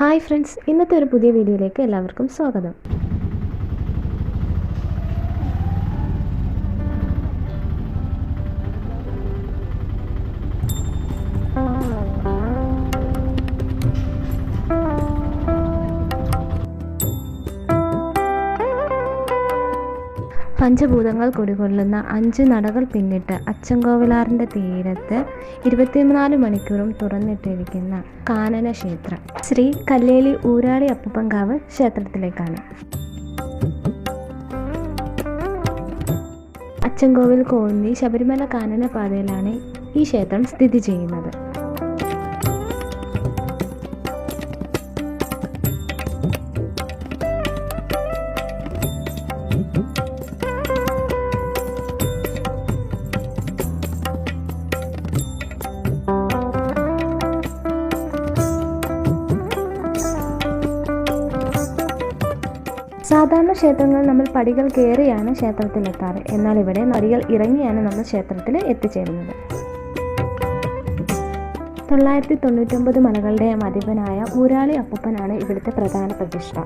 Hi friends ഇന്നത്തെ ഒരു പുതിയ വീഡിയോയിലേക്ക് എല്ലാവർക്കും സ്വാഗതം. പഞ്ചഭൂതങ്ങൾ കൊടികൊള്ളുന്ന അഞ്ച് നടകൾ പിന്നിട്ട് അച്ചൻകോവിലാറിന്റെ തീരത്ത് ഇരുപത്തിനാല് മണിക്കൂറും തുറന്നിട്ടിരിക്കുന്ന കാനന ക്ഷേത്രം ശ്രീ കല്ലേലി ഊരാളി അപ്പപ്പങ്കാവ് ക്ഷേത്രത്തിലേക്കാണ്. അച്ചൻകോവിൽ കോന്നി ശബരിമല കാനന പാതയിലാണ് ഈ ക്ഷേത്രം സ്ഥിതി ചെയ്യുന്നത്. സാധാരണ ക്ഷേത്രങ്ങൾ നമ്മൾ പടികൾ കയറിയാണ് ക്ഷേത്രത്തിലെത്താറ്. എന്നാൽ ഇവിടെ പടികൾ ഇറങ്ങിയാണ് നമ്മൾ ക്ഷേത്രത്തിൽ എത്തിച്ചേരുന്നത്. തൊള്ളായിരത്തി തൊണ്ണൂറ്റൊമ്പത് മലകളുടെ മതിപനായ ഊരാളി അപ്പൂപ്പനാണ് ഇവിടുത്തെ പ്രധാന പ്രതിഷ്ഠ.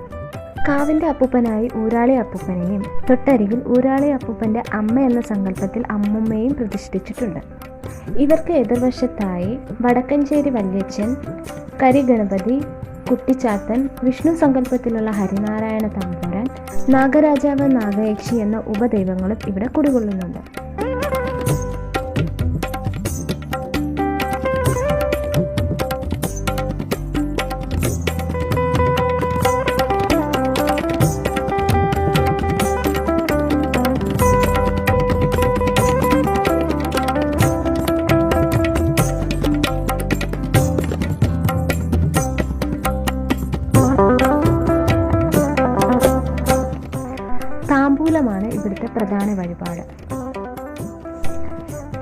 കാവിന്റെ അപ്പൂപ്പനായി ഊരാളി അപ്പൂപ്പനെയും തൊട്ടരികിൽ ഊരാളി അപ്പൂപ്പന്റെ അമ്മ എന്ന സങ്കല്പത്തിൽ അമ്മുമ്മയും പ്രതിഷ്ഠിച്ചിട്ടുണ്ട്. ഇവർക്ക് എതിർവശത്തായി വടക്കഞ്ചേരി വല്യച്ഛൻ കരിഗണപതി കുട്ടിച്ചാത്തൻ വിഷ്ണു സങ്കല്പത്തിലുള്ള ഹരിനാരായണ തമ്പുരാൻ നാഗരാജാവ് നാഗയക്ഷി എന്ന ഉപദൈവങ്ങളും ഇവിടെ കുടികൊള്ളുന്നുണ്ട്. താമ്പൂലമാണ് ഇവിടുത്തെ പ്രധാന വഴിപാട്.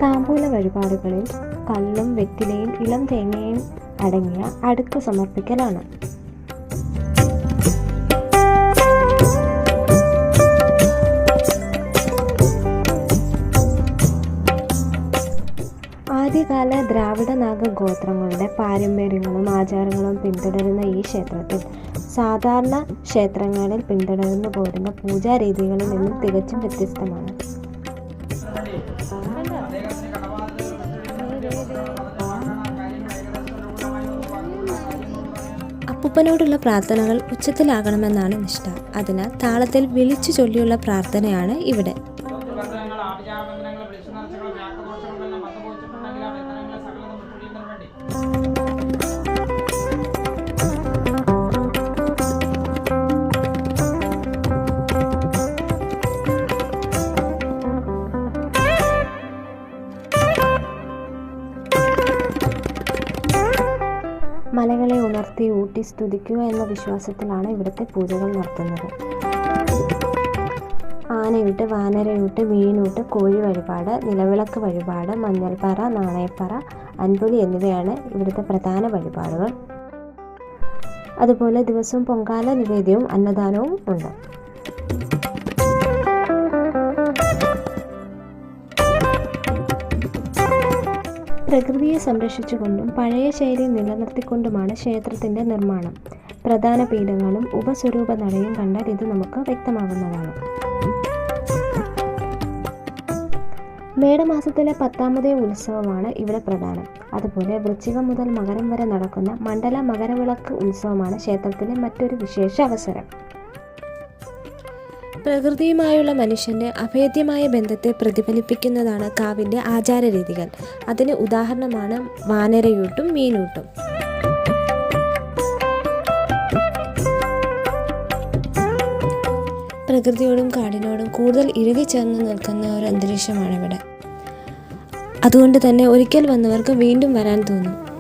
താമ്പൂല വഴിപാടുകളിൽ കല്ലും വെറ്റിലയും ഇളം തേങ്ങയും അടങ്ങിയ അടുക്ക് സമർപ്പിക്കലാണ്. ആദ്യകാല ദ്രാവിഡ നാഗ ഗോത്രങ്ങളുടെ പാരമ്പര്യങ്ങളും ആചാരങ്ങളും പിന്തുടരുന്ന ഈ ക്ഷേത്രത്തിൽ സാധാരണ ക്ഷേത്രങ്ങളിൽ പിന്തുടർന്നു പോരുന്ന പൂജാരീതികളിൽ നിന്നും തികച്ചും വ്യത്യസ്തമാണ്. അപ്പൂപ്പനോടുള്ള പ്രാർത്ഥനകൾ ഉച്ചത്തിലാകണമെന്നാണ് നിഷ്ഠ. അതിനാൽ താളത്തിൽ വിളിച്ചു ചൊല്ലിയുള്ള പ്രാർത്ഥനയാണ് ഇവിടെ. മലകളെ ഉണർത്തി ഊട്ടി സ്തുതിക്കുക എന്ന വിശ്വാസത്തിലാണ് ഇവിടുത്തെ പൂജകൾ നടത്തുന്നത്. ആനയൂട്ട് വാനരയൂട്ട് മീനൂട്ട് കോഴി വഴിപാട് നിലവിളക്ക് വഴിപാട് മഞ്ഞൾപ്പാറ നാണയപ്പാറ അൻപുലി എന്നിവയാണ് ഇവിടുത്തെ പ്രധാന വഴിപാടുകൾ. അതുപോലെ ദിവസവും പൊങ്കാല നിവേദ്യവും അന്നദാനവും ഉണ്ട്. പ്രകൃതിയെ സംരക്ഷിച്ചുകൊണ്ടും പഴയ ശൈലി നിലനിർത്തിക്കൊണ്ടുമാണ് ക്ഷേത്രത്തിന്റെ നിർമ്മാണം. പ്രധാന പീഠങ്ങളും ഉപസ്വരൂപ നടയും കണ്ടാൽ ഇത് നമുക്ക് വ്യക്തമാകുന്നതാണ്. മേടമാസത്തിലെ പത്താമതേ ഉത്സവമാണ് ഇവിടെ പ്രധാനം. അതുപോലെ വൃശ്ചികം മുതൽ മകരം വരെ നടക്കുന്ന മണ്ഡല മകരവിളക്ക് ഉത്സവമാണ് ക്ഷേത്രത്തിലെ മറ്റൊരു വിശേഷ അവസരം. പ്രകൃതിയുമായുള്ള മനുഷ്യന്റെ അഭേദ്യമായ ബന്ധത്തെ പ്രതിഫലിപ്പിക്കുന്നതാണ് കാവിന്റെ ആചാരരീതികൾ. അതിന് ഉദാഹരണമാണ് വാനരയൂട്ടും മീനൂട്ടും. പ്രകൃതിയോടും കാടിനോടും കൂടുതൽ ഇഴുകിച്ചേർന്ന് നിൽക്കുന്ന ഒരു അന്തരീക്ഷമാണ് ഇവിടെ അതുകൊണ്ട് തന്നെ ഒരിക്കൽ വന്നവർക്ക് വീണ്ടും വരാൻ തോന്നും.